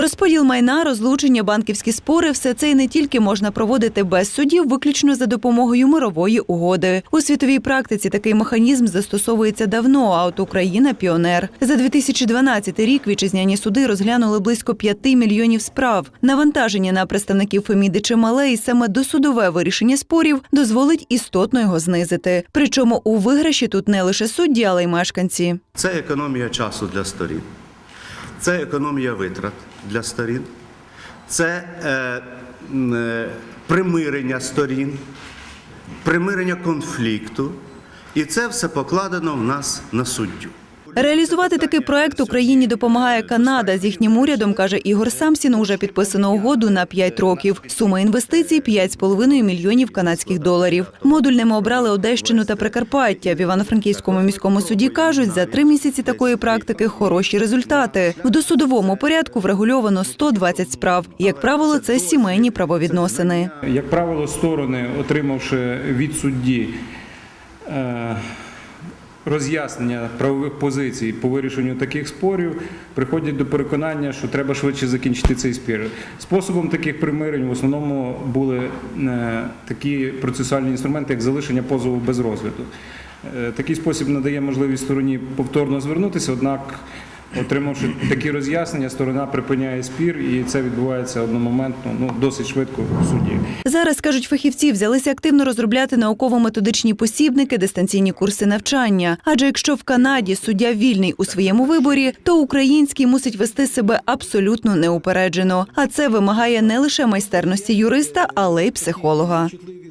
Розподіл майна, розлучення, банківські спори все це і не тільки можна проводити без судів, виключно за допомогою мирової угоди. У світовій практиці такий механізм застосовується давно. А от Україна піонер. За 2012 рік вітчизняні суди розглянули близько 5 мільйонів справ. Навантаження на представників Феміди чимале, і саме досудове вирішення спорів дозволить істотно його знизити. Причому у виграші тут не лише судді, але й мешканці. Це економія часу для сторін, це економія витрат для сторін, це е, е, примирення сторін, примирення конфлікту. І це все покладено в нас на суддю. Реалізувати такий проект Україні допомагає Канада. З їхнім урядом каже Ігор Самсін. Уже підписано угоду на 5 років. Сума інвестицій 5,5 мільйонів канадських доларів. Модульними обрали Одещину та Прикарпаття. В Івано-Франківському міському суді кажуть, за три місяці такої практики хороші результати. В досудовому порядку врегульовано 120 справ. Як правило, це сімейні правовідносини. Як правило, сторони, отримавши від судді е, роз'яснення правових позицій по вирішенню таких спорів, приходять до переконання, що треба швидше закінчити цей спір. Способом таких примирень в основному були е, такі процесуальні інструменти, як залишення позову без розгляду. Е, Такий спосіб надає можливість стороні повторно звернутися, однак, отримавши такі роз'яснення, сторона припиняє спір, і це відбувається одномоментно, ну досить швидко в суді. Зараз кажуть фахівці, взялися активно розробляти науково-методичні посібники, дистанційні курси навчання. Адже якщо в Канаді суддя вільний у своєму виборі, то український мусить вести себе абсолютно неупереджено. А це вимагає не лише майстерності юриста, але й психолога.